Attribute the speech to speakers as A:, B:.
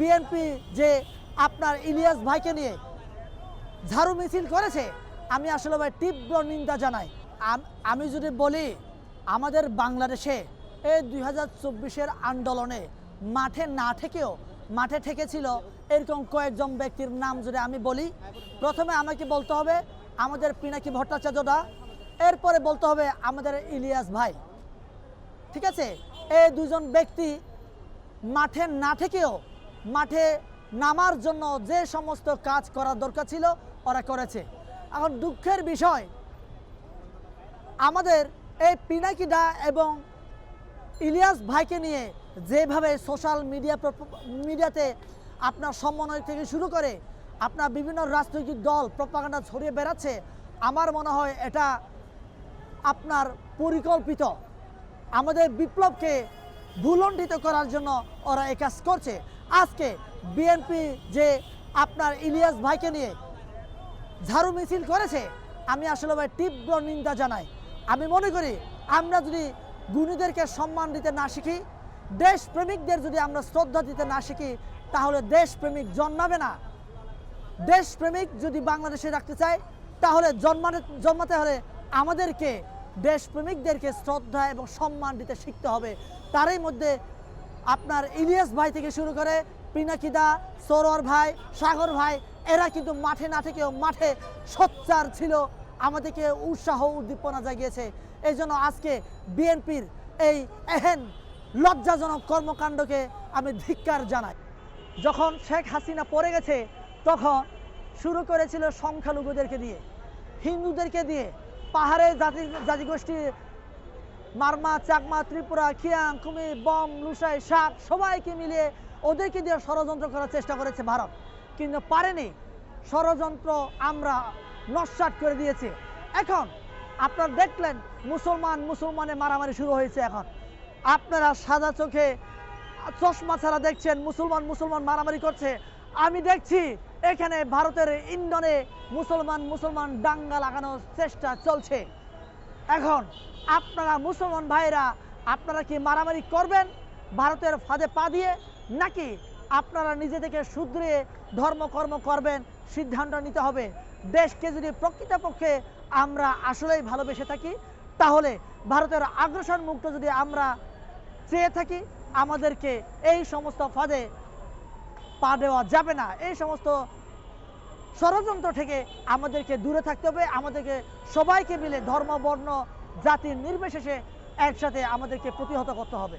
A: BNP যে আপনার ইলিয়াস ভাইকে নিয়ে ঝাড়ু মিছিল করেছে, আমি আসলে ভাই তীব্র নিন্দা জানাই। আমি যদি বলি, আমাদের বাংলাদেশে এই দুই হাজার আন্দোলনে মাঠে না থেকেও মাঠে ঠেকেছিল এরকম কয়েকজন ব্যক্তির নাম যদি আমি বলি, প্রথমে আমাকে বলতে হবে আমাদের পিনাকি ভট্টাচার্যদা, এরপরে বলতে হবে আমাদের ইলিয়াস ভাই। ঠিক আছে? এই দুজন ব্যক্তি মাঠে না থেকেও মাঠে নামার জন্য যে সমস্ত কাজ করার দরকার ছিল, ওরা করেছে। এখন দুঃখের বিষয়, আমাদের এই পিনাকিদা এবং ইলিয়াস ভাইকে নিয়ে যেভাবে সোশ্যাল মিডিয়া মিডিয়াতে আপনার সমন্বয় থেকে শুরু করে আপনার বিভিন্ন রাজনৈতিক দল প্রপাগান্ডা ছড়িয়ে বেড়াচ্ছে, আমার মনে হয় এটা আপনার পরিকল্পিত। আমাদের বিপ্লবকে ভুলণ্ডিত করার জন্য ওরা এই কাজ করছে। আজকে বিএনপি যে আপনার ইলিয়াস ভাইকে নিয়ে ঝাড়ু মিছিল করেছে, আমি আসলে ভাই তীব্র নিন্দা জানাই। আমি মনে করি আমরা যদি গুণীদেরকে সম্মান দিতে না শিখি, দেশপ্রেমিকদের যদি আমরা শ্রদ্ধা দিতে না শিখি, তাহলে দেশপ্রেমিক জন্মাবে না। দেশপ্রেমিক যদি বাংলাদেশে রাখতে চায়, তাহলে জন্মাতে জন্মাতে হলে আমাদেরকে দেশপ্রেমিকদেরকে শ্রদ্ধা এবং সম্মান দিতে শিখতে হবে। তারই মধ্যে আপনার ইলিয়াস ভাই থেকে শুরু করে পিনাকিদা, সরোয়ার ভাই, সাগর ভাই, এরা কিন্তু মাঠে না থেকেও মাঠে সোচ্চার ছিল। আমাদেরকে উৎসাহ উদ্দীপনা জাগিয়েছে। এই জন্য আজকে বিএনপির এই এহেন লজ্জাজনক কর্মকাণ্ডকে আমি ধিক্কার জানাই। যখন শেখ হাসিনা পড়ে গেছে, তখন শুরু করেছিল সংখ্যালঘুদেরকে দিয়ে, হিন্দুদেরকে দিয়ে, পাহাড়ে জাতি জাতিগোষ্ঠী মারমা, চাকমা, ত্রিপুরা, খিয়াং, কুমি, বম, লুসাই সাপ সবাইকে মিলিয়ে ওদেরকে দিয়ে ষড়যন্ত্র করার চেষ্টা করেছে ভারত। কিন্তু পারেনি ষড়যন্ত্র আমরা নস্বাত করে দিয়েছি। এখন আপনারা দেখলেন মুসলমান মুসলমানে মারামারি শুরু হয়েছে এখন। আপনারা সাদা চোখে চশমা ছাড়া দেখছেন মুসলমান মুসলমান মারামারি করছে। আমি দেখছি এখানে ভারতের ইন্ধনে মুসলমান মুসলমান দাঙ্গা লাগানোর চেষ্টা চলছে। এখন আপনারা মুসলমান ভাইরা, আপনারা কি মারামারি করবেন ভারতের ফাঁদে পা দিয়ে, নাকি আপনারা নিজেদেরকে শুধরে ধর্মকর্ম করবেন? সিদ্ধান্ত নিতে হবে। দেশকে যদি প্রকৃতপক্ষে আমরা আসলেই ভালোবেসে থাকি, তাহলে ভারতের আগ্রাসন মুক্ত যদি আমরা চেয়ে থাকি, আমাদেরকে এই সমস্ত ফাঁদে পা দেওয়া যাবে না। এই সমস্ত ষড়যন্ত্র থেকে আমাদেরকে দূরে থাকতে হবে। আমাদেরকে সবাইকে মিলে ধর্ম, বর্ণ, জাতির নির্বিশেষে একসাথে আমাদেরকে প্রতিহত করতে হবে।